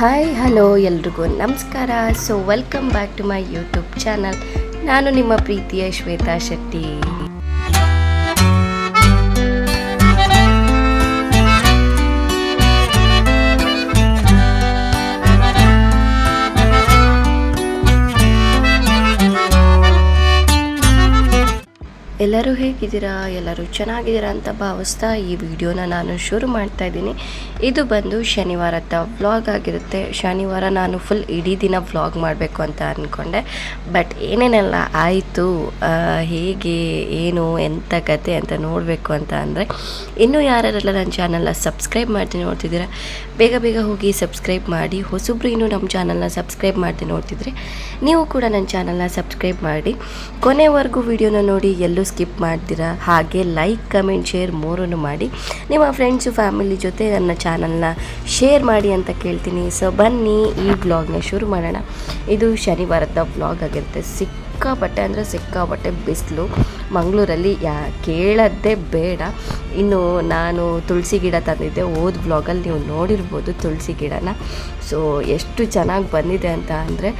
Hi, hello ಎಲ್ರಿಗೂ ನಮಸ್ಕಾರ. So welcome back to my YouTube channel ನಾನು ನಿಮ್ಮ ಪ್ರೀತಿಯ ಶ್ವೇತಾ ಶೆಟ್ಟಿ. ಎಲ್ಲರೂ ಹೇಗಿದ್ದೀರಾ? ಎಲ್ಲರೂ ಚೆನ್ನಾಗಿದ್ದೀರಾ ಅಂತ ಭಾವಿಸ್ತಾ ಈ ವಿಡಿಯೋನ ನಾನು ಶುರು ಮಾಡ್ತಾ ಇದ್ದೀನಿ. ಇದು ಬಂದು ಶನಿವಾರದ ವ್ಲಾಗ್ ಆಗಿರುತ್ತೆ. ಶನಿವಾರ ನಾನು ಫುಲ್ ಇಡೀ ದಿನ ವ್ಲಾಗ್ ಮಾಡಬೇಕು ಅಂತ ಅಂದ್ಕೊಂಡೆ ಬಟ್ ಏನೇನೆಲ್ಲ ಆಯಿತು ಹೇಗೆ, ಏನು ಎಂಥ ಕತೆ ಅಂತ ನೋಡಬೇಕು ಅಂತ ಅಂದರೆ, ಇನ್ನೂ ಯಾರ್ಯಾರೆಲ್ಲ ನನ್ನ ಚಾನಲ್ನ ಸಬ್ಸ್ಕ್ರೈಬ್ ಮಾಡ್ತೀನಿ ನೋಡ್ತಿದ್ದೀರಾ, ಬೇಗ ಬೇಗ ಹೋಗಿ ಸಬ್ಸ್ಕ್ರೈಬ್ ಮಾಡಿ. ಹೊಸಬ್ರು ಇನ್ನೂ ನಮ್ಮ ಚಾನಲ್ನ ಸಬ್ಸ್ಕ್ರೈಬ್ ಮಾಡ್ತೀನಿ ನೋಡ್ತಿದ್ರೆ, ನೀವು ಕೂಡ ನನ್ನ ಚಾನಲ್ನ ಸಬ್ಸ್ಕ್ರೈಬ್ ಮಾಡಿ. ಕೊನೆವರೆಗೂ ವಿಡಿಯೋನ ನೋಡಿ, ಎಲ್ಲೂ ಸ್ಕಿಪ್ ಮಾಡ್ತೀರಾ? ಹಾಗೆ ಲೈಕ್ ಕಮೆಂಟ್ ಶೇರ್ ಮೂರನ್ನು ಮಾಡಿ. ನಿಮ್ಮ ಫ್ರೆಂಡ್ಸು ಫ್ಯಾಮಿಲಿ ಜೊತೆ ನನ್ನ ಚಾನಲ್ನ ಶೇರ್ ಮಾಡಿ ಅಂತ ಕೇಳ್ತೀನಿ. ಸೊ ಬನ್ನಿ ಈ ಬ್ಲಾಗ್ನ ಶುರು ಮಾಡೋಣ. ಇದು ಶನಿವಾರದ ಬ್ಲಾಗ್ ಆಗಿರುತ್ತೆ. ಸಿಕ್ಕಾಪಟ್ಟೆ ಅಂದರೆ ಸಿಕ್ಕಾಪಟ್ಟೆ ಬಿಸಿಲು. ಮಂಗಳೂರಲ್ಲಿ ಯಾ, ಕೇಳೋದೇ ಬೇಡ. ಇನ್ನು ನಾನು ತುಳಸಿ ಗಿಡ ತಂದಿದ್ದೆ. ಓದ್ ಬ್ಲಾಗಲ್ಲಿ ನೀವು ನೋಡಿರ್ಬೋದು ತುಳಸಿ ಗಿಡನ. ಸೊ ಎಷ್ಟು ಚೆನ್ನಾಗಿ ಬಂದಿದೆ ಅಂತ ಅಂದರೆ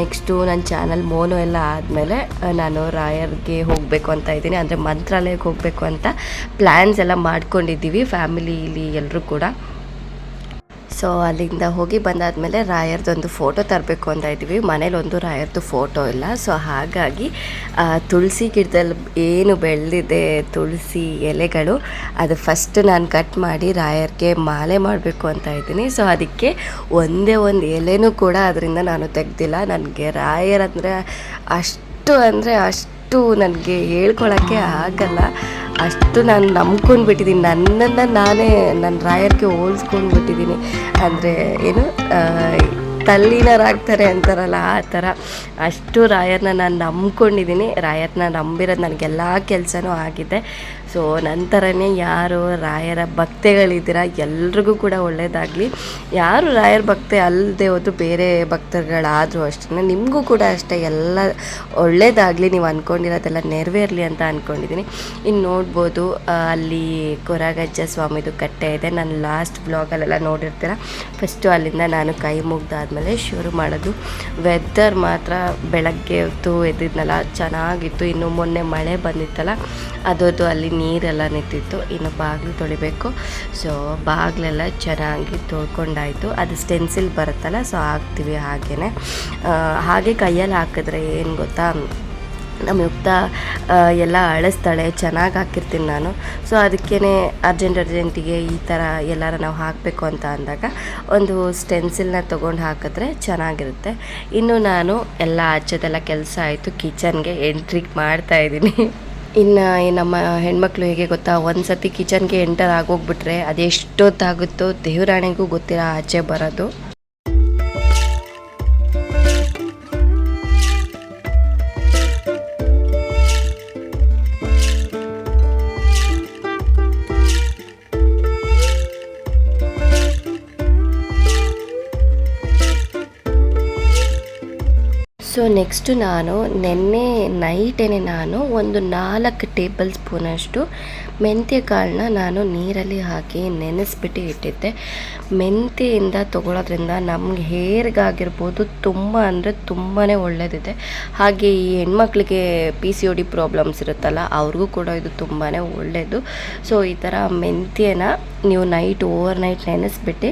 ನೆಕ್ಸ್ಟು ನನ್ನ ಚಾನಲ್ ಮೋನೋ ಎಲ್ಲ ಆದಮೇಲೆ ನಾನು ರಾಯರ್ಗೆ ಹೋಗಬೇಕು ಅಂತ ಇದ್ದೀನಿ. ಅಂದರೆ ಮಂತ್ರಾಲಯಕ್ಕೆ ಹೋಗಬೇಕು ಅಂತ ಪ್ಲ್ಯಾನ್ಸ್ ಎಲ್ಲ ಮಾಡ್ಕೊಂಡಿದ್ದೀವಿ ಫ್ಯಾಮಿಲಿಲಿ ಎಲ್ಲರೂ ಕೂಡ. ಸೊ ಅಲ್ಲಿಂದ ಹೋಗಿ ಬಂದಾದಮೇಲೆ ರಾಯರ್ದೊಂದು ಫೋಟೋ ತರಬೇಕು ಅಂತ ಇದ್ದೀವಿ ಮನೇಲಿ ಒಂದು ರಾಯರ್ದು ಫೋಟೋ ಇಲ್ಲ. ಸೊ ಹಾಗಾಗಿ ತುಳಸಿ ಗಿಡದಲ್ಲಿ ಏನು ಬೆಳೆದಿದೆ, ತುಳಸಿ ಎಲೆಗಳು, ಅದು ಫಸ್ಟ್ ನಾನು ಕಟ್ ಮಾಡಿ ರಾಯರ್ಗೆ ಮಾಲೆ ಮಾಡಬೇಕು ಅಂತ ಇದ್ದೀನಿ. ಸೊ ಅದಕ್ಕೆ ಒಂದೇ ಒಂದು ಎಲೆನೂ ಕೂಡ ಅದರಿಂದ ನಾನು ತೆಗ್ದಿಲ್ಲ. ನನಗೆ ರಾಯರ್ ಅಂದರೆ ಅಷ್ಟು ಅಂದರೆ ಅಷ್ಟು ನನಗೆ ಹೇಳ್ಕೊಳಕ್ಕೆ ಆಗಲ್ಲ. ಅಷ್ಟು ನಾನು ನಂಬ್ಕೊಂಡು ಬಿಟ್ಟಿದ್ದೀನಿ ನನ್ನನ್ನು ನಾನೇ ನನ್ನ ರಾಯರ್ಗೆ ಹೋಲ್ಸ್ಕೊಂಡು ಬಿಟ್ಟಿದ್ದೀನಿ ಅಂದರೆ ಏನು ತಲ್ಲಿನರಾಗ್ತಾರೆ ಅಂತಾರಲ್ಲ ಆ ಥರ. ಅಷ್ಟು ರಾಯರ್ನ ನಾನು ನಂಬ್ಕೊಂಡಿದ್ದೀನಿ ರಾಯರ್ನ ನಂಬಿರೋದು ನನಗೆಲ್ಲ ಕೆಲಸನೂ ಆಗಿದೆ. ಸೊ ನಂತರನೇ ಯಾರು ರಾಯರ ಭಕ್ತೆಗಳಿದ್ದೀರ ಎಲ್ರಿಗೂ ಕೂಡ ಒಳ್ಳೆಯದಾಗಲಿ ಯಾರು ರಾಯರ ಭಕ್ತೆ ಅಲ್ಲದೆ ಹೋದ್ರು ಬೇರೆ ಭಕ್ತರುಗಳಾದರೂ ಅಷ್ಟೇ ನಿಮಗೂ ಕೂಡ ಅಷ್ಟೇ ಎಲ್ಲ ಒಳ್ಳೆಯದಾಗಲಿ ನೀವು ಅಂದ್ಕೊಂಡಿರೋದೆಲ್ಲ ನೆರವೇರಲಿ ಅಂತ ಅಂದ್ಕೊಂಡಿದ್ದೀನಿ ಇನ್ನು ನೋಡ್ಬೋದು ಅಲ್ಲಿ ಕೊರಗಜ್ಜ ಸ್ವಾಮಿದು ಕಟ್ಟೆ ಇದೆ. ನಾನು ಲಾಸ್ಟ್ ಬ್ಲಾಗಲ್ಲೆಲ್ಲ ನೋಡಿರ್ತೀರ? ಫಸ್ಟು ಅಲ್ಲಿಂದ ನಾನು ಕೈ ಮುಗ್ದಾದ್ಮೇಲೆ ಶುರು ಮಾಡೋದು. ವೆದರ್ ಮಾತ್ರ ಬೆಳಗ್ಗೆ ಹೊತ್ತು ಎದ್ದಿದ್ನಲ್ಲ, ಚೆನ್ನಾಗಿತ್ತು. ಇನ್ನು ಮೊನ್ನೆ ಮಳೆ ಬಂದಿತ್ತಲ್ಲ ಅದರದ್ದು ಅಲ್ಲಿ ನೀರೆಲ್ಲ ನಿಂತಿತ್ತು. ಇನ್ನು ಬಾಗಿಲು ತೊಳಿಬೇಕು. ಸೊ ಬಾಗಿಲೆಲ್ಲ ಚೆನ್ನಾಗಿ ತೊಳ್ಕೊಂಡಾಯಿತು. ಅದು ಸ್ಟೆನ್ಸಿಲ್ ಬರುತ್ತಲ್ಲ ಸೊ ಹಾಕ್ತೀವಿ ಹಾಗೇ ಹಾಗೆ ಕೈಯಲ್ಲಿ ಹಾಕಿದ್ರೆ ಏನು ಗೊತ್ತಾ? ನಮ್ಮ ಯುಕ್ತ ಎಲ್ಲ ಅಳಿಸ್ತಾಳೆ, ಚೆನ್ನಾಗಿ ಹಾಕಿರ್ತೀನಿ ನಾನು. ಸೊ ಅದಕ್ಕೇ ಅರ್ಜೆಂಟ್ ಅರ್ಜೆಂಟಿಗೆ ಈ ಥರ ಎಲ್ಲಾರ ನಾವು ಹಾಕಬೇಕು ಅಂತ ಅಂದಾಗ ಒಂದು ಸ್ಟೆನ್ಸಿಲ್ನ ತೊಗೊಂಡು ಹಾಕಿದ್ರೆ ಚೆನ್ನಾಗಿರುತ್ತೆ. ಇನ್ನು ನಾನು ಎಲ್ಲ ಆಚೆದೆಲ್ಲ ಕೆಲಸ ಆಯಿತು. ಕಿಚನ್ಗೆ ಎಂಟ್ರಿ ಮಾಡ್ತಾ ಇದ್ದೀನಿ. ಇನ್ನು ನಮ್ಮ ಹೆಣ್ಮಕ್ಳು ಹೇಗೆ ಗೊತ್ತಾ, ಒಂದು ಸತಿ ಕಿಚನ್ಗೆ ಎಂಟರ್ ಆಗೋಗ್ಬಿಟ್ರೆ ಅದೆಷ್ಟೊತ್ತಾಗುತ್ತೋ ದೇವರಾಣೆಗೂ ಗೊತ್ತಿಲ್ಲ ಆಚೆ ಬರೋದು. ನೆಕ್ಸ್ಟು ನಾನು ನಿನ್ನೆ ನೈಟೇನೆ ನಾನು ಒಂದು ನಾಲ್ಕು ಟೇಬಲ್ ಸ್ಪೂನಷ್ಟು ಮೆಂತ್ಯ ಕಾಳನ್ನ ನಾನು ನೀರಲ್ಲಿ ಹಾಕಿ ನೆನೆಸ್ಬಿಟ್ಟು ಇಟ್ಟಿದ್ದೆ. ಮೆಂತ್ಯೆಯಿಂದ ತೊಗೊಳೋದ್ರಿಂದ ನಮ್ಗೆ ಹೇರ್ಗಾಗಿರ್ಬೋದು, ತುಂಬ ಅಂದರೆ ತುಂಬಾ ಒಳ್ಳೆಯದಿದೆ ಹಾಗೆ ಈ ಹೆಣ್ಮಕ್ಳಿಗೆ P C O D problems ಇರುತ್ತಲ್ಲ, ಅವ್ರಿಗೂ ಕೂಡ ಇದು ತುಂಬಾ ಒಳ್ಳೆಯದು ಸೊ ಈ ಥರ ಮೆಂತ್ಯನ ನೀವು ನೈಟ್ ಓವರ್ ನೈಟ್ ನೆನೆಸ್ಬಿಟ್ಟು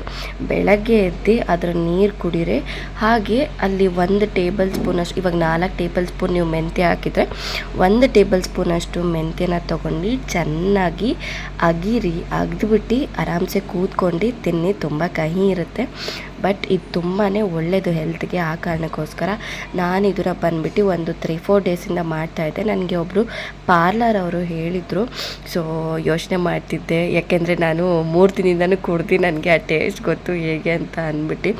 ಬೆಳಗ್ಗೆ ಎದ್ದು ಅದರ ನೀರು ಕುಡೀರಿ ಹಾಗೆ ಅಲ್ಲಿ ಒಂದು ಟೇಬಲ್ ಸ್ಪೂನಷ್ಟು ಇವಾಗ ನಾಲ್ಕು ಟೇಬಲ್ ಸ್ಪೂನ್ ನೀವು ಮೆಂತ್ಯ ಹಾಕಿದರೆ ಒಂದು ಟೇಬಲ್ ಸ್ಪೂನಷ್ಟು ಮೆಂತ್ಯನ ತೊಗೊಂಡು ಚೆನ್ನಾಗಿ ಅಗಿರಿ, ಅಗ್ದುಬಿಟ್ಟು ಆರಾಮ್ಸೆ ಕೂತ್ಕೊಂಡು ತಿನ್ನಿ, ತುಂಬ ಕಹಿ ಇರುತ್ತೆ. ಬಟ್ ಇದು ತುಂಬಾ ಒಳ್ಳೆಯದು ಹೆಲ್ತ್ಗೆ ಆ ಕಾರಣಕ್ಕೋಸ್ಕರ ನಾನು ಇದರ ಬಂದುಬಿಟ್ಟು ಒಂದು ತ್ರೀ ಫೋರ್ ಡೇಸಿಂದ ಮಾಡ್ತಾಯಿದ್ದೆ ನನಗೆ ಒಬ್ಬರು ಪಾರ್ಲರ್ ಅವರು ಹೇಳಿದರು. ಸೊ ಯೋಚನೆ ಮಾಡ್ತಿದ್ದೆ. ಯಾಕೆಂದರೆ ನಾನು ಮೂರು ದಿನದಿಂದನೂ ಕುಡ್ದು ನನಗೆ ಆ ಟೇಸ್ಟ್ ಗೊತ್ತು ಹೇಗೆ ಅಂತ ಅಂದ್ಬಿಟ್ಟು.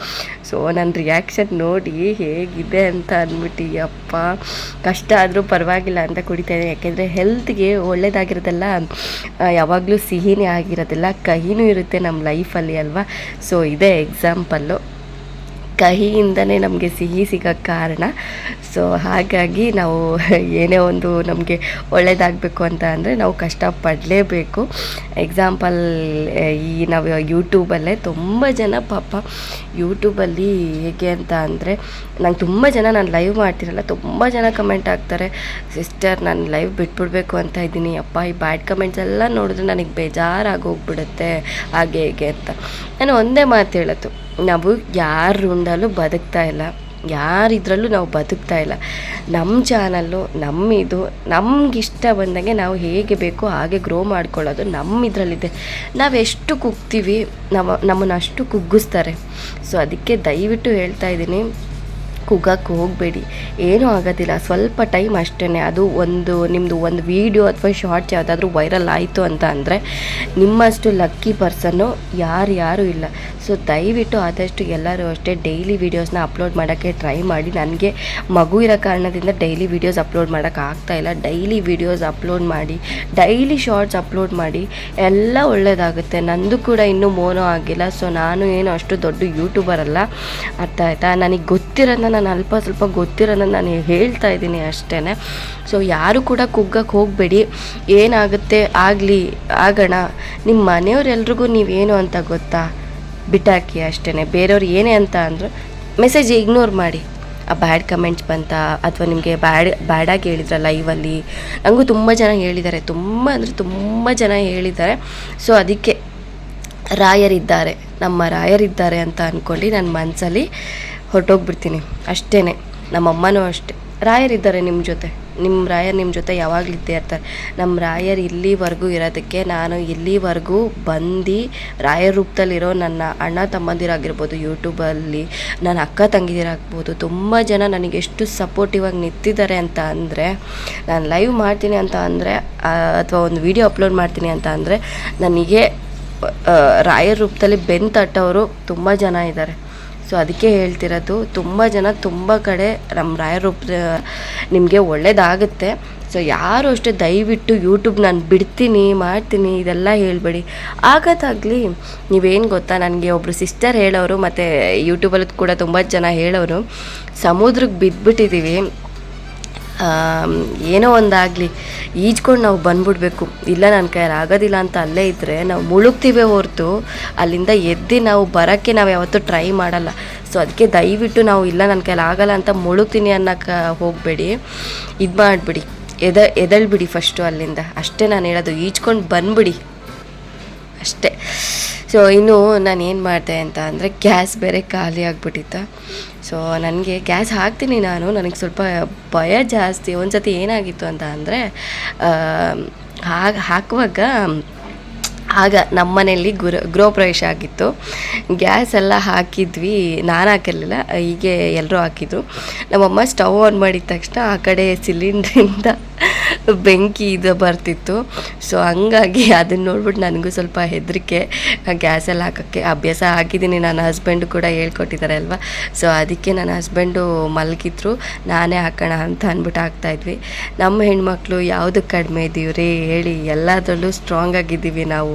ಸೊ ನನ್ನ ರಿಯಾಕ್ಷನ್ ನೋಡಿ ಹೇಗಿದೆ ಅಂತ ಅಂದ್ಬಿಟ್ಟು, ಯಪ್ಪ, ಕಷ್ಟ ಆದರೂ ಪರವಾಗಿಲ್ಲ ಅಂತ ಕುಡಿತಾಯಿದ್ದೆ ಯಾಕೆಂದರೆ ಹೆಲ್ತ್ಗೆ ಒಳ್ಳೆಯದಾಗಿರೋದೆಲ್ಲ ಯಾವಾಗಲೂ ಸಿಹಿನೇ ಆಗಿರೋದಿಲ್ಲ, ಕಹಿನೂ ಇರುತ್ತೆ ನಮ್ಮ ಲೈಫಲ್ಲಿ ಅಲ್ವಾ? ಸೊ ಇದೇ ಎಕ್ಸಾಂಪಲ್ಲು ಕಹಿಯಿಂದನೇ ನಮಗೆ ಸಿಹಿ ಸಿಗೋಕ್ಕೆ ಕಾರಣ. ಸೊ ಹಾಗಾಗಿ ನಾವು ಏನೇ ಒಂದು ನಮಗೆ ಒಳ್ಳೇದಾಗಬೇಕು ಅಂತ ಅಂದರೆ ನಾವು ಕಷ್ಟಪಡಲೇಬೇಕು. ಎಕ್ಸಾಂಪಲ್ ಈ ನಾವು ಯೂಟ್ಯೂಬಲ್ಲೇ ತುಂಬ ಜನ ಪಾಪ ಯೂಟ್ಯೂಬಲ್ಲಿ ಹೇಗೆ ಅಂತ ಅಂದರೆ ನಂಗೆ ತುಂಬ ಜನ ನಾನು ಲೈವ್ ಮಾಡ್ತೀರಲ್ಲ, ತುಂಬ ಜನ ಕಮೆಂಟ್ ಹಾಕ್ತಾರೆ. ಸಿಸ್ಟರ್ ನಾನು ಲೈವ್ ಬಿಟ್ಬಿಡ್ಬೇಕು ಅಂತ ಇದ್ದೀನಿ. ಅಪ್ಪ, ಈ ಬ್ಯಾಡ್ ಕಮೆಂಟ್ಸ್ ಎಲ್ಲ ನೋಡಿದ್ರೆ ನನಗೆ ಬೇಜಾರಾಗಿ ಹೋಗ್ಬಿಡುತ್ತೆ ಹಾಗೆ, ಹೇಗೆ ಅಂತ. ನಾನು ಒಂದೇ ಮಾತು ಹೇಳೋದು. ನಾವು ಯಾರ ಬದುಕ್ತಾ ಇಲ್ಲ. ಯಾರಿದ್ರಲ್ಲೂ ನಾವು ಬದುಕ್ತಾ ಇಲ್ಲ. ನಮ್ಮ ಚಾನಲ್ಲು ನಮ್ಮ ಇದು ನಮ್ಗೆ ಇಷ್ಟ ಬಂದಂಗೆ ನಾವು ಹೇಗೆ ಬೇಕೋ ಹಾಗೆ ಗ್ರೋ ಮಾಡ್ಕೊಳ್ಳೋದು ನಮ್ಮ ಇದರಲ್ಲಿದೆ ನಾವು ಎಷ್ಟು ಕುಗ್ತೀವಿ ನಮ್ಮ ನಮ್ಮನ್ನು ಅಷ್ಟು ಕುಗ್ಗಿಸ್ತಾರೆ. ಸೊ ಅದಕ್ಕೆ ದಯವಿಟ್ಟು ಹೇಳ್ತಾ ಇದ್ದೀನಿ ಕುಗ್ಗಕ್ಕೆ ಹೋಗಬೇಡಿ. ಏನೂ ಆಗೋದಿಲ್ಲ. ಸ್ವಲ್ಪ ಟೈಮ್ ಅಷ್ಟೇ ಅದು ಒಂದು ನಿಮ್ಮದು ಒಂದು ವೀಡಿಯೋ ಅಥವಾ ಶಾರ್ಟ್ಸ್ ಯಾವುದಾದ್ರೂ ವೈರಲ್ ಆಯಿತು ಅಂತ ಅಂದರೆ ನಿಮ್ಮಷ್ಟು ಲಕ್ಕಿ ಪರ್ಸನ್ನು ಯಾರು ಯಾರೂ ಇಲ್ಲ. ಸೊ, ದಯವಿಟ್ಟು ಆದಷ್ಟು ಎಲ್ಲರೂ ಅಷ್ಟೇ ಡೈಲಿ ವೀಡಿಯೋಸ್ನ ಅಪ್ಲೋಡ್ ಮಾಡೋಕ್ಕೆ ಟ್ರೈ ಮಾಡಿ. ನನಗೆ ಮಗು ಇರೋ ಕಾರಣದಿಂದ ಡೈಲಿ ವೀಡಿಯೋಸ್ ಅಪ್ಲೋಡ್ ಮಾಡೋಕ್ಕೆ ಇಲ್ಲ. ಡೈಲಿ ವೀಡಿಯೋಸ್ ಅಪ್ಲೋಡ್ ಮಾಡಿ, ಡೈಲಿ ಶಾರ್ಟ್ಸ್ ಅಪ್ಲೋಡ್ ಮಾಡಿ ಎಲ್ಲ ಒಳ್ಳೆಯದಾಗುತ್ತೆ ನಂದು ಕೂಡ ಇನ್ನೂ ಮೋನೋ ಆಗಿಲ್ಲ. ಸೊ, ನಾನು ಏನು ಅಷ್ಟು ದೊಡ್ಡ ಯೂಟ್ಯೂಬರ್ ಅಲ್ಲ. ಅರ್ಥ ಆಯ್ತಾ? ನನಗೆ ಗೊತ್ತಿರೋದನ್ನ ನಾನು ಅಲ್ಪ ಸ್ವಲ್ಪ ಗೊತ್ತಿರೋದನ್ನ ನಾನು ಹೇಳ್ತಾ ಇದ್ದೀನಿ ಅಷ್ಟೇ ಸೊ ಯಾರು ಕೂಡ ಕುಗ್ಗಕ್ಕೆ ಹೋಗಬೇಡಿ. ಏನಾಗುತ್ತೆ? ಆಗಲಿ, ಆಗೋಣ. ನಿಮ್ಮ ಮನೆಯವರೆಲ್ರಿಗೂ ನೀವೇನು ಅಂತ ಗೊತ್ತಾ? ಬಿಟ್ಟಾಕಿ ಅಷ್ಟೇ ಬೇರೆಯವ್ರು ಏನೇ ಅಂತ ಅಂದರು ಮೆಸೇಜ್ ಇಗ್ನೋರ್ ಮಾಡಿ. ಆ ಬ್ಯಾಡ್ ಕಮೆಂಟ್ಸ್ ಬಂತ? ಅಥವಾ ನಿಮಗೆ ಬ್ಯಾಡ್ ಬ್ಯಾಡಾಗಿ ಹೇಳಿದ್ರ ಲೈವಲ್ಲಿ ನನಗೂ ತುಂಬ ಜನ ಹೇಳಿದ್ದಾರೆ. ತುಂಬ ಅಂದರೆ ತುಂಬ ಜನ ಹೇಳಿದ್ದಾರೆ. ಸೊ ಅದಕ್ಕೆ ರಾಯರಿದ್ದಾರೆ. ನಮ್ಮ ರಾಯರಿದ್ದಾರೆ ಅಂತ ಅಂದ್ಕೊಂಡು ನನ್ನ ಮನಸ್ಸಲ್ಲಿ ಹೊರಟೋಗ್ಬಿಡ್ತೀನಿ. ಅಷ್ಟೇ ನಮ್ಮಮ್ಮನೂ ಅಷ್ಟೇ. ರಾಯರಿದ್ದಾರೆ ನಿಮ್ಮ ಜೊತೆ. ನಿಮ್ಮ ರಾಯರ್ ನಿಮ್ಮ ಜೊತೆ ಯಾವಾಗಲೂ ಇದ್ದೇ ಇರ್ತಾರೆ. ನಮ್ಮ ರಾಯರ್ ಇಲ್ಲಿವರೆಗೂ ಇರೋದಕ್ಕೆ ನಾನು ಇಲ್ಲಿವರೆಗೂ ಬಂದು ರಾಯರ್ ರೂಪದಲ್ಲಿರೋ ನನ್ನ ಅಣ್ಣ ತಮ್ಮಂದಿರಾಗಿರ್ಬೋದು, ಯೂಟ್ಯೂಬಲ್ಲಿ, ನನ್ನ ಅಕ್ಕ ತಂಗಿದಿರಾಗ್ಬೋದು, ತುಂಬ ಜನ ನನಗೆ ಎಷ್ಟು ಸಪೋರ್ಟಿವ್ ಆಗಿ ನಿಂತಿದ್ದಾರೆ ಅಂತ ಅಂದರೆ, ನಾನು ಲೈವ್ ಮಾಡ್ತೀನಿ ಅಂತ ಅಂದರೆ ಅಥವಾ ಒಂದು ವಿಡಿಯೋ ಅಪ್ಲೋಡ್ ಮಾಡ್ತೀನಿ ಅಂತ ಅಂದರೆ, ನನಗೆ ರಾಯರ್ ರೂಪದಲ್ಲಿ ಬೆನ್ ತಟ್ಟವರು ತುಂಬ ಜನ ಇದ್ದಾರೆ. ಸೊ ಅದಕ್ಕೆ ಹೇಳ್ತಿರೋದು, ತುಂಬ ಜನ ತುಂಬ ಕಡೆ ನಮ್ಮ ರಾಯರು ನಿಮಗೆ ಒಳ್ಳೇದಾಗುತ್ತೆ. ಸೊ ಯಾರು ಅಷ್ಟೇ ದಯವಿಟ್ಟು ಯೂಟ್ಯೂಬ್ ನಾನು ಬಿಡ್ತೀನಿ, ಮಾಡ್ತೀನಿ, ಇದೆಲ್ಲ ಹೇಳಬೇಡಿ. ಆಗೋದಾಗಲಿ, ನೀವೇನು ಗೊತ್ತಾ, ನನಗೆ ಒಬ್ಬರು ಸಿಸ್ಟರ್ ಹೇಳೋರು, ಮತ್ತು ಯೂಟ್ಯೂಬಲ್ಲಿ ಕೂಡ ತುಂಬ ಜನ ಹೇಳೋರು ಸಮುದ್ರಕ್ಕೆ ಬಿದ್ದುಬಿಟ್ಟಿದ್ದೀವಿ ಏನೋ ಒಂದಾಗಲಿ. ಈಜ್ಕೊಂಡು ನಾವು ಬಂದ್ಬಿಡ್ಬೇಕು. ಇಲ್ಲ ನನ್ನ ಕೈಯಲ್ಲಿ ಆಗೋದಿಲ್ಲ ಅಂತ ಅಲ್ಲೇ ಇದ್ದರೆ ನಾವು ಮುಳುಗ್ತೀವಿ ಹೊರತು ಅಲ್ಲಿಂದ ಎದ್ದು ನಾವು ಬರೋಕ್ಕೆ ನಾವು ಯಾವತ್ತೂ ಟ್ರೈ ಮಾಡಲ್ಲ. ಸೊ, ಅದಕ್ಕೆ ದಯವಿಟ್ಟು ನಾವು, ಇಲ್ಲ ನನ್ನ ಕೈಯಲ್ಲಿ ಆಗಲ್ಲ ಅಂತ ಮುಳುಗ್ತೀನಿ ಅನ್ನೋಕ್ಕೆ ಹೋಗಬೇಡಿ. ಇದು ಮಾಡಿಬಿಡಿ. ಎದ, ಎದಳ್ಬಿಡಿ ಫಸ್ಟು ಅಲ್ಲಿಂದ. ಅಷ್ಟೇ ನಾನು ಹೇಳೋದು. ಈಜ್ಕೊಂಡು ಬಂದ್ಬಿಡಿ. ಅಷ್ಟೇ. ಸೊ ಇನ್ನು ನಾನು ಏನು ಮಾಡಿದೆ ಅಂತ ಅಂದರೆ ಗ್ಯಾಸ್ ಬೇರೆ ಖಾಲಿ ಆಗಿಬಿಟ್ಟಿತ್ತು. ಸೊ ನನಗೆ ಗ್ಯಾಸ್ ಹಾಕ್ತೀನಿ ನಾನು. ನನಗೆ ಸ್ವಲ್ಪ ಭಯ ಜಾಸ್ತಿ. ಒಂದು ಸತಿ ಏನಾಗಿತ್ತು ಅಂತ ಅಂದರೆ ಹಾಗೆ ಹಾಕುವಾಗ ಆಗ ನಮ್ಮ ಮನೆಯಲ್ಲಿ ಗುರು ಗೃಹ ಪ್ರವೇಶ ಆಗಿತ್ತು. ಗ್ಯಾಸ್ ಎಲ್ಲ ಹಾಕಿದ್ವಿ, ನಾನು ಹಾಕಿರಲಿಲ್ಲ, ಹೀಗೆ ಎಲ್ಲರೂ ಹಾಕಿದ್ರು. ನಮ್ಮಮ್ಮ ಸ್ಟವ್ ಆನ್ ಮಾಡಿದ ತಕ್ಷಣ ಆ ಕಡೆ ಸಿಲಿಂಡ್ರಿಂದ ಬೆಂಕಿ ಇದು ಬರ್ತಿತ್ತು. ಸೊ ಹಂಗಾಗಿ ಅದನ್ನು ನೋಡ್ಬಿಟ್ಟು ನನಗೂ ಸ್ವಲ್ಪ ಹೆದರಿಕೆ ಗ್ಯಾಸಲ್ಲಿ ಹಾಕೋಕ್ಕೆ ಅಭ್ಯಾಸ ಆಗಿದ್ದೀನಿ. ನನ್ನ ಹಸ್ಬೆಂಡು ಕೂಡ ಹೇಳ್ಕೊಟ್ಟಿದ್ದಾರೆ ಅಲ್ವಾ? ಸೊ ಅದಕ್ಕೆ ನನ್ನ ಹಸ್ಬೆಂಡು ಮಲಗಿದ್ರು. ನಾನೇ ಹಾಕೋಣ ಅಂತ ಅಂದ್ಬಿಟ್ಟು ಹಾಕ್ತಾಯಿದ್ವಿ ನಮ್ಮ ಹೆಣ್ಮಕ್ಳು ಯಾವುದಕ್ಕೆ ಕಡಿಮೆ ಇದ್ದೀವ್ರಿ ಹೇಳಿ, ಎಲ್ಲದರಲ್ಲೂ ಸ್ಟ್ರಾಂಗ್ ಆಗಿದ್ದೀವಿ ನಾವು.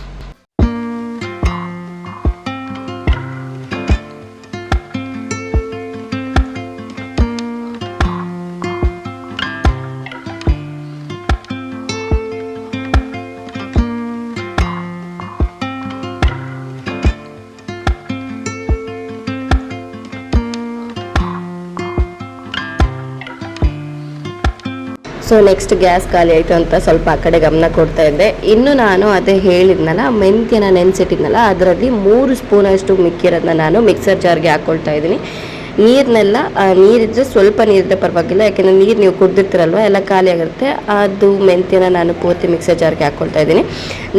ಸೊ ನೆಕ್ಸ್ಟ್ ಗ್ಯಾಸ್ ಖಾಲಿ ಆಯಿತು ಅಂತ ಸ್ವಲ್ಪ ಆ ಕಡೆ ಗಮನ ಕೊಡ್ತಾ ಇದ್ದೆ. ಇನ್ನು ನಾನು ಅದೇ ಹೇಳಿದ್ನಲ್ಲ, ಮೆಂತ್ಯನ ನೆನೆಸಿಟ್ಟಿದ್ನಲ್ಲ, ಅದರಲ್ಲಿ ಮೂರು ಸ್ಪೂನಷ್ಟು ಮಿಕ್ಕಿರೋದನ್ನ ನಾನು ಮಿಕ್ಸರ್ ಜಾರ್ಗೆ ಹಾಕ್ಕೊಳ್ತಾ ಇದ್ದೀನಿ. ನೀರನ್ನೆಲ್ಲ ನೀರಿದ್ದರೆ ಸ್ವಲ್ಪ ನೀರಿದ್ದರೆ ಪರವಾಗಿಲ್ಲ, ಯಾಕೆಂದರೆ ನೀರು ನೀವು ಕುಡ್ದಿರ್ತೀರಲ್ವ, ಎಲ್ಲ ಖಾಲಿ ಆಗಿರುತ್ತೆ. ಅದು ಮೆಂತ್ಯನ ನಾನು ಪೂರ್ತಿ ಮಿಕ್ಸರ್ ಜಾರ್ಗೆ ಹಾಕ್ಕೊಳ್ತಾ ಇದ್ದೀನಿ.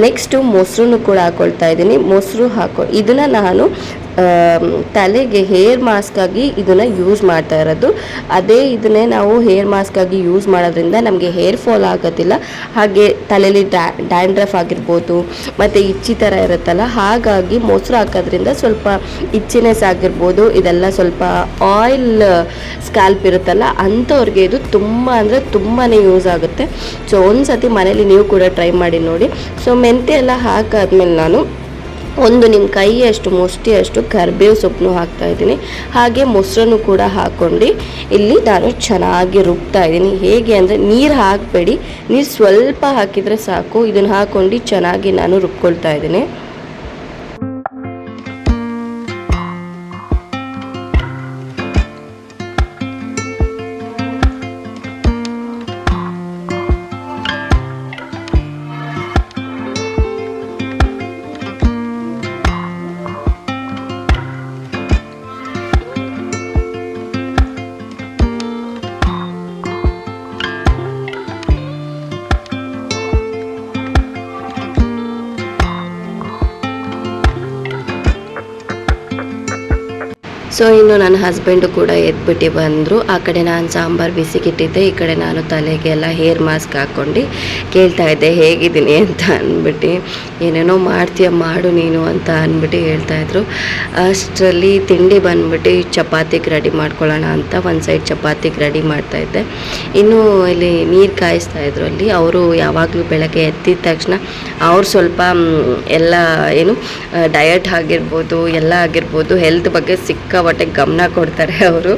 ನೆಕ್ಸ್ಟು ಮೊಸರು ಕೂಡ ಹಾಕ್ಕೊಳ್ತಾ ಇದ್ದೀನಿ. ಮೊಸರು ಹಾಕೊ, ಇದನ್ನು ನಾನು ತಲೆಗೆ ಹೇರ್ ಮಾಸ್ಕ್ ಆಗಿ ಇದನ್ನ ಯೂಸ್ ಮಾಡ್ತಾ ಇರೋದು. ಅದೇ ಇದನ್ನೇ ನಾವು ಹೇರ್ ಮಾಸ್ಕ್ ಆಗಿ ಯೂಸ್ ಮಾಡೋದ್ರಿಂದ ನಮಗೆ ಹೇರ್ ಫಾಲ್ ಆಗೋದಿಲ್ಲ. ಹಾಗೆ ತಲೆಯಲ್ಲಿ ಡ್ಯಾಂಡ್ರಫ್ ಆಗಿರ್ಬೋದು, ಮತ್ತು ಇಚ್ಚಿ ಥರ ಇರುತ್ತಲ್ಲ, ಹಾಗಾಗಿ ಮೊಸರು ಹಾಕೋದ್ರಿಂದ ಸ್ವಲ್ಪ ಇಚ್ಚಿನೆಸ್ ಆಗಿರ್ಬೋದು, ಇದೆಲ್ಲ ಸ್ವಲ್ಪ ಆಯಿಲ್ ಸ್ಕ್ಯಾಲ್ಪ್ ಇರುತ್ತಲ್ಲ, ಅಂಥವ್ರಿಗೆ ಇದು ತುಂಬ ಅಂದರೆ ತುಂಬಾ ಯೂಸ್ ಆಗುತ್ತೆ. ಸೊ ಒಂದು ಸತಿ ಮನೇಲಿ ನೀವು ಕೂಡ ಟ್ರೈ ಮಾಡಿ ನೋಡಿ. ಸೊ ಮೆಂತೆ ಎಲ್ಲ ಹಾಕಾದ್ಮೇಲೆ ನಾನು ಒಂದು ನಿಮ್ಮ ಕೈಯಷ್ಟು, ಮುಷ್ಟಿಯಷ್ಟು ಕರ್ಬೇವು ಸೊಪ್ಪನ್ನು ಹಾಕ್ತಾ ಇದ್ದೀನಿ. ಹಾಗೆ ಮೊಸರನ್ನು ಕೂಡ ಹಾಕ್ಕೊಂಡು ಇಲ್ಲಿ ನಾನು ಚೆನ್ನಾಗಿ ರುಬ್ತಾ ಇದ್ದೀನಿ. ಹೇಗೆ ಅಂದರೆ ನೀರು ಹಾಕಬೇಡಿ. ನೀರು ಸ್ವಲ್ಪ ಹಾಕಿದರೆ ಸಾಕು. ಇದನ್ನು ಹಾಕ್ಕೊಂಡು ಚೆನ್ನಾಗಿ ನಾನು ರುಬ್ಕೊಳ್ತಾ ಇದ್ದೀನಿ. ಸೊ ಇನ್ನು ನನ್ನ ಹಸ್ಬೆಂಡು ಕೂಡ ಎದ್ಬಿಟ್ಟು ಬಂದರು. ಆ ಕಡೆ ನಾನು ಸಾಂಬಾರು ಬಿಸಿಗಿಟ್ಟಿದ್ದೆ, ಈ ಕಡೆ ನಾನು ತಲೆಗೆಲ್ಲ ಹೇರ್ ಮಾಸ್ಕ್ ಹಾಕ್ಕೊಂಡು ಕೇಳ್ತಾ ಇದ್ದೆ, ಹೇಗಿದ್ದೀನಿ ಅಂತ ಅಂದ್ಬಿಟ್ಟು, ಏನೇನೋ ಮಾಡ್ತೀಯ, ಮಾಡು ನೀನು ಅಂತ ಅಂದ್ಬಿಟ್ಟು ಹೇಳ್ತಾಯಿದ್ರು ಅಷ್ಟರಲ್ಲಿ ತಿಂಡಿ ಬಂದ್ಬಿಟ್ಟು ಚಪಾತಿಗೆ ರೆಡಿ ಮಾಡ್ಕೊಳ್ಳೋಣ ಅಂತ ಒಂದು ಸೈಡ್ ಚಪಾತಿಗೆ ರೆಡಿ ಮಾಡ್ತಾಯಿದ್ದೆ ಇನ್ನು ಇಲ್ಲಿ ನೀರು ಕಾಯಿಸ್ತಾ ಇದ್ರು ಅಲ್ಲಿ. ಅವರು ಯಾವಾಗಲೂ ಬೆಳಗ್ಗೆ ಎತ್ತಿದ ತಕ್ಷಣ ಅವ್ರು ಸ್ವಲ್ಪ ಎಲ್ಲ ಏನು ಡಯಟ್ ಆಗಿರ್ಬೋದು, ಎಲ್ಲ ಆಗಿರ್ಬೋದು ಹೆಲ್ತ್ ಬಗ್ಗೆ ಸಿಕ್ಕಾಪಟ್ಟೆ ಗಮನ ಕೊಡ್ತಾರೆ ಅವರು.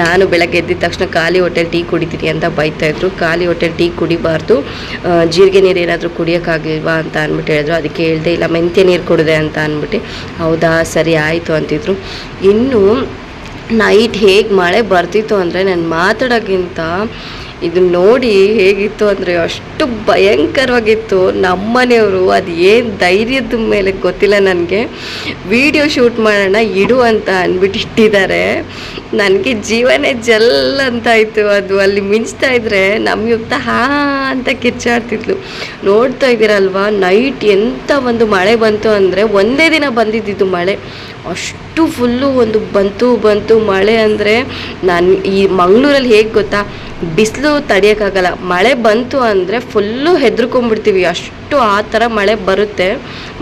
ನಾನು ಬೆಳಗ್ಗೆ ಎದ್ದಿದ ತಕ್ಷಣ ಖಾಲಿ ಹೊಟ್ಟೆಲಿ ಟೀ ಕುಡಿತೀನಿ ಅಂತ ಬೈತಾ ಇದ್ರು. ಖಾಲಿ ಹೊಟ್ಟೆಲಿ ಟೀ ಕುಡಿಬಾರ್ದು. ಜೀರಿಗೆ ನೀರು ಏನಾದರೂ ಕುಡಿಯೋಕ್ಕಾಗಿಲ್ವಾ ಅಂತ ಅಂದ್ಬಿಟ್ಟು ಹೇಳಿದ್ರು. ಅದಕ್ಕೆ ಹೇಳ್ದೆ, ಇಲ್ಲ, ಮೆಂತ್ಯ ನೀರು ಕುಡಿದೆ ಅಂತ ಅಂದ್ಬಿಟ್ಟು. ಹೌದಾ, ಸರಿ, ಆಯಿತು ಅಂತಿದ್ರು. ಇನ್ನು ನೈಟ್ ಹೇಗೆ ಮಳೆ ಬರ್ತಿತ್ತು ಅಂದರೆ, ನಾನು ಮಾತಾಡೋಕ್ಕಿಂತ ಇದು ನೋಡಿ ಹೇಗಿತ್ತು ಅಂದರೆ ಅಷ್ಟು ಭಯಂಕರವಾಗಿತ್ತು ನಮ್ಮನೆಯವರು, ಅದು ಏನು ಧೈರ್ಯದ ಮೇಲೆ ಗೊತ್ತಿಲ್ಲ ನನಗೆ. ವಿಡಿಯೋ ಶೂಟ್ ಮಾಡೋಣ ಇಡು ಅಂತ ಅಂದ್ಬಿಟ್ಟು ಇಟ್ಟಿದ್ದಾರೆ. ನನಗೆ ಜೀವನೇ ಜಲ್ ಅಂತ ಇತ್ತು ಅದು ಅಲ್ಲಿ ಮಿಂಚ್ತಾ ಇದ್ರೆ ನಮ್ಮ ಯುಕ್ತ ಹಾ ಅಂತ ಕಿಚ್ಚಾಡ್ತಿದ್ಲು ನೋಡ್ತಾ ಇದ್ದೀರಲ್ವಾ, ನೈಟ್ ಎಂಥ ಒಂದು ಮಳೆ ಬಂತು ಅಂದರೆ ಒಂದೇ ದಿನ ಬಂದಿದ್ದಿದ್ದು ಮಳೆ. ಅಷ್ಟು ಫುಲ್ಲು ಒಂದು ಬಂತು ಬಂತು ಮಳೆ ಅಂದರೆ ನಾನು ಈ ಮಂಗಳೂರಲ್ಲಿ ಹೇಗೆ ಗೊತ್ತಾ? ಬಿಸಿಲು ತಡಿಯೋಕ್ಕಾಗಲ್ಲ ಮಳೆ ಬಂತು ಅಂದರೆ ಫುಲ್ಲು ಹೆದರ್ಕೊಂಡ್ಬಿಡ್ತೀವಿ. ಅಷ್ಟು ಆ ಥರ ಮಳೆ ಬರುತ್ತೆ.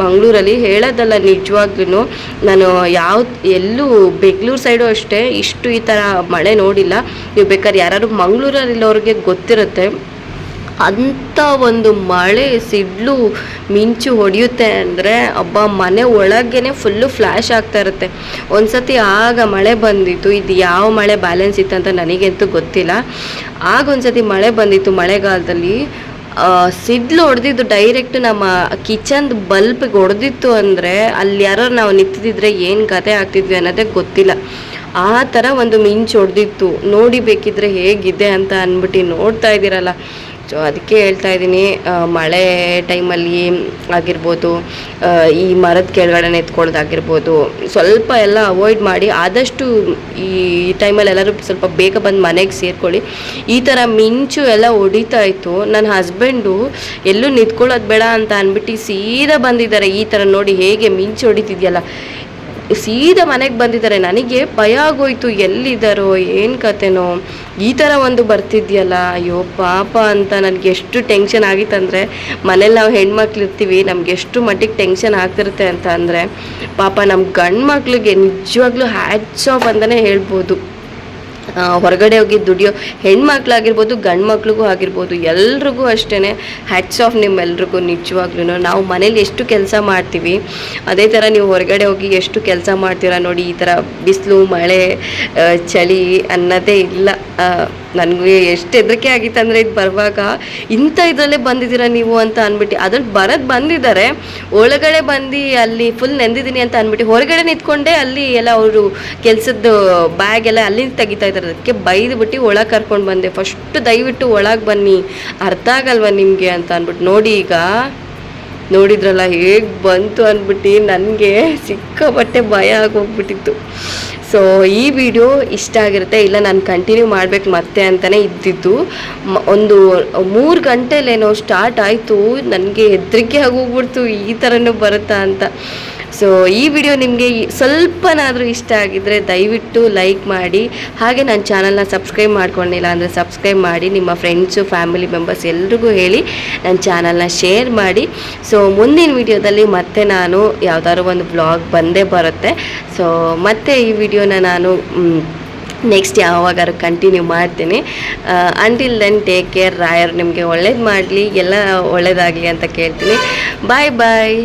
ಮಂಗಳೂರಲ್ಲಿ ಹೇಳೋದಲ್ಲ ನಿಜವಾಗ್ಲೂ ನಾನು ಯಾವ ಎಲ್ಲೂ ಬೆಂಗಳೂರು ಸೈಡು ಅಷ್ಟೇ ಇಷ್ಟು ಈ ಥರ ಮಳೆ ನೋಡಿಲ್ಲ. ನೀವು ಬೇಕಾದ್ರೆ ಯಾರು ಮಂಗಳೂರಲ್ಲಿರೋರಿಗೆ ಗೊತ್ತಿರುತ್ತೆ, ಅಂಥ ಒಂದು ಮಳೆ ಸಿಡ್ಲು ಮಿಂಚು ಹೊಡೆಯುತ್ತೆ ಅಂದರೆ ಅಬ್ಬ, ಮನೆ ಒಳಗೇ ಫುಲ್ಲು ಫ್ಲ್ಯಾಶ್ ಆಗ್ತಾ ಇರುತ್ತೆ. ಒಂದ್ಸತಿ ಆಗ ಮಳೆ ಬಂದಿತ್ತು, ಇದು ಯಾವ ಮಳೆ ಬ್ಯಾಲೆನ್ಸ್ ಇತ್ತು ಅಂತ ನನಗಂತೂ ಗೊತ್ತಿಲ್ಲ. ಆಗ ಒಂದ್ಸತಿ ಮಳೆ ಬಂದಿತ್ತು ಮಳೆಗಾಲದಲ್ಲಿ ಸಿಡ್ಲು ಹೊಡೆದಿದ್ದು ಡೈರೆಕ್ಟ್ ನಮ್ಮ ಕಿಚನ್ದು ಬಲ್ಬ್ಗೆ ಹೊಡೆದಿತ್ತು ಅಂದರೆ ಅಲ್ಲಿ ಯಾರು ನಾವು ನಿಂತಿದ್ರೆ ಏನು ಕತೆ ಆಗ್ತಿದ್ವಿ ಅನ್ನೋದೇ ಗೊತ್ತಿಲ್ಲ. ಆ ಥರ ಒಂದು ಮಿಂಚು ಹೊಡೆದಿತ್ತು. ನೋಡಿ ಬೇಕಿದ್ರೆ ಹೇಗಿದೆ ಅಂತ ಅಂದ್ಬಿಟ್ಟು ನೋಡ್ತಾ ಇದ್ದೀರಲ್ಲ. ಸೊ ಅದಕ್ಕೆ ಹೇಳ್ತಾ ಇದ್ದೀನಿ ಮಳೆ ಟೈಮಲ್ಲಿ ಆಗಿರ್ಬೋದು ಈ ಮರದ ಕೆಳಗಡೆ ಎತ್ಕೊಳ್ಳೋದಾಗಿರ್ಬೋದು ಸ್ವಲ್ಪ ಎಲ್ಲ ಅವಾಯ್ಡ್ ಮಾಡಿ, ಆದಷ್ಟು ಈ ಟೈಮಲ್ಲಿ ಎಲ್ಲರೂ ಸ್ವಲ್ಪ ಬೇಗ ಬಂದು ಮನೆಗೆ ಸೇರ್ಕೊಳ್ಳಿ. ಈ ಥರ ಮಿಂಚು ಎಲ್ಲ ಹೊಡಿತಾ ಇತ್ತು. ನನ್ನ ಹಸ್ಬೆಂಡು, ಎಲ್ಲೂ ನಿಂತ್ಕೊಳ್ಳೋದು ಬೇಡ ಅಂತ ಅಂದ್ಬಿಟ್ಟು ಸೀದಾ ಬಂದಿದ್ದಾರೆ. ಈ ಥರ ನೋಡಿ ಹೇಗೆ ಮಿಂಚು ಹೊಡಿತಿದ್ಯಲ್ಲ. ಸೀದಾ ಮನೆಗೆ ಬಂದಿದ್ದಾರೆ. ನನಗೆ ಭಯ ಆಗೋಯ್ತು. ಎಲ್ಲಿದ್ದಾರೋ, ಏನು ಕತೆನೋ. ಈ ಥರ ಒಂದು ಬರ್ತಿದ್ಯಲ್ಲ. ಅಯ್ಯೋ, ಪಾಪ ಅಂತ ನನಗೆ ಎಷ್ಟು ಟೆನ್ಷನ್ ಆಗಿತ್ತಂದರೆ ಮನೇಲಿ ನಾವು ಹೆಣ್ಮಕ್ಳು ಇರ್ತೀವಿ ನಮ್ಗೆ ಎಷ್ಟು ಮಟ್ಟಿಗೆ ಟೆನ್ಷನ್ ಆಗ್ತಿರುತ್ತೆ ಅಂತ ಅಂದರೆ, ಪಾಪ ನಮ್ಮ ಗಂಡು ಮಕ್ಳಿಗೆ ನಿಜವಾಗ್ಲೂ ಹ್ಯಾಟ್ಸ್ ಆಫ್ ಅಂತಲೇ ಹೇಳ್ಬೋದು. ಹೊರಗಡೆ ಹೋಗಿ ದುಡಿಯೋ ಹೆಣ್ಮಕ್ಳಾಗಿರ್ಬೋದು ಗಂಡು ಮಕ್ಳಿಗೂ ಆಗಿರ್ಬೋದು, ಎಲ್ರಿಗೂ ಅಷ್ಟೇ ಹ್ಯಾಟ್ಸ್ ಆಫ್ ನಿಮ್ಮೆಲ್ರಿಗೂ ನಿಜವಾಗ್ಲೂ ನಾವು ಮನೇಲಿ ಎಷ್ಟು ಕೆಲಸ ಮಾಡ್ತೀವಿ, ಅದೇ ಥರ ನೀವು ಹೊರಗಡೆ ಹೋಗಿ ಎಷ್ಟು ಕೆಲಸ ಮಾಡ್ತೀರಾ ನೋಡಿ, ಈ ಥರ ಬಿಸಿಲು, ಮಳೆ ಚಳಿ ಅನ್ನೋದೇ ಇಲ್ಲ. ನನಗೆ ಎಷ್ಟು ಹೆದರಿಕೆ ಆಗಿತ್ತು ಅಂದರೆ ಇದು ಬರುವಾಗ, ಇಂಥ ಇದರಲ್ಲೇ ಬಂದಿದ್ದೀರಾ ನೀವು ಅಂತ ಅಂದ್ಬಿಟ್ಟು ಅದ್ರಲ್ಲಿ ಬರೋದು ಬಂದಿದ್ದಾರೆ, ಒಳಗಡೆ ಬಂದು ಅಲ್ಲಿ ಫುಲ್ ನೆಂದಿದ್ದೀನಿ ಅಂತ ಅಂದ್ಬಿಟ್ಟು ಹೊರಗಡೆ ನಿಂತ್ಕೊಂಡೆ ಅಲ್ಲಿ ಎಲ್ಲ ಅವರು ಕೆಲಸದ್ದು ಬ್ಯಾಗ್ ಎಲ್ಲ ಅಲ್ಲಿಂದ ತೆಗಿತಾ ಇದ್ದಾರೆ. ಅದಕ್ಕೆ ಬೈದು ಬಿಟ್ಟು ಒಳಗೆ ಕರ್ಕೊಂಡು ಬಂದೆ. ಫಸ್ಟ್ ದಯವಿಟ್ಟು ಒಳಗೆ ಬನ್ನಿ, ಅರ್ಥ ಆಗಲ್ವಾ ನಿಮಗೆ ಅಂತ ಅಂದ್ಬಿಟ್ಟು ನೋಡಿ ಈಗ, ನೋಡಿದ್ರಲ್ಲ ಹೇಗೆ ಬಂತು ಅಂದ್ಬಿಟ್ಟು ನನಗೆ ಸಿಕ್ಕಾಪಟ್ಟೆ ಭಯ ಆಗೋಗ್ಬಿಟ್ಟಿತ್ತು. ಸೊ ಈ ವಿಡಿಯೋ ಇಷ್ಟ ಆಗಿರುತ್ತೆ, ಇಲ್ಲ ನಾನು ಕಂಟಿನ್ಯೂ ಮಾಡಬೇಕು ಮತ್ತೆ ಅಂತಲೇ ಇದ್ದಿದ್ದು. ಒಂದು ಮೂರು ಗಂಟೆಲೇನೋ ಸ್ಟಾರ್ಟ್ ಆಯಿತು, ನನಗೆ ಹೆದರಿಕೆ ಆಗೋಗ್ಬಿಡ್ತು, ಈ ಥರನೂ ಬರುತ್ತಾ ಅಂತ. ಸೊ ಈ ವಿಡಿಯೋ ನಿಮಗೆ ಸ್ವಲ್ಪನಾದರೂ ಇಷ್ಟ ಆಗಿದ್ದರೆ ದಯವಿಟ್ಟು ಲೈಕ್ ಮಾಡಿ. ಹಾಗೆ ನನ್ನ ಚಾನಲ್ನ ಸಬ್ಸ್ಕ್ರೈಬ್ ಮಾಡ್ಕೊಂಡಿಲ್ಲ ಅಂದರೆ ಸಬ್ಸ್ಕ್ರೈಬ್ ಮಾಡಿ. ನಿಮ್ಮ ಫ್ರೆಂಡ್ಸು ಫ್ಯಾಮಿಲಿ ಮೆಂಬರ್ಸ್ ಎಲ್ರಿಗೂ ಹೇಳಿ ನನ್ನ ಚಾನಲ್ನ ಶೇರ್ ಮಾಡಿ. ಸೊ ಮುಂದಿನ ವಿಡಿಯೋದಲ್ಲಿ ಮತ್ತೆ ನಾನು ಯಾವುದಾದ್ರು ಒಂದು ಬ್ಲಾಗ್ ಬಂದೇ ಬರುತ್ತೆ. ಸೊ ಮತ್ತೆ ಈ ವಿಡಿಯೋನ ನಾನು ನೆಕ್ಸ್ಟ್ ಯಾವಾಗಾದ್ರೂ ಕಂಟಿನ್ಯೂ ಮಾಡ್ತೀನಿ. ಅಂಟಿಲ್ ದೆನ್ ಟೇಕ್ ಕೇರ್ ರಾಯರ್ ನಿಮಗೆ ಒಳ್ಳೇದು ಮಾಡಲಿ, ಎಲ್ಲ ಒಳ್ಳೇದಾಗಲಿ ಅಂತ ಕೇಳ್ತೀನಿ. ಬಾಯ್ ಬಾಯ್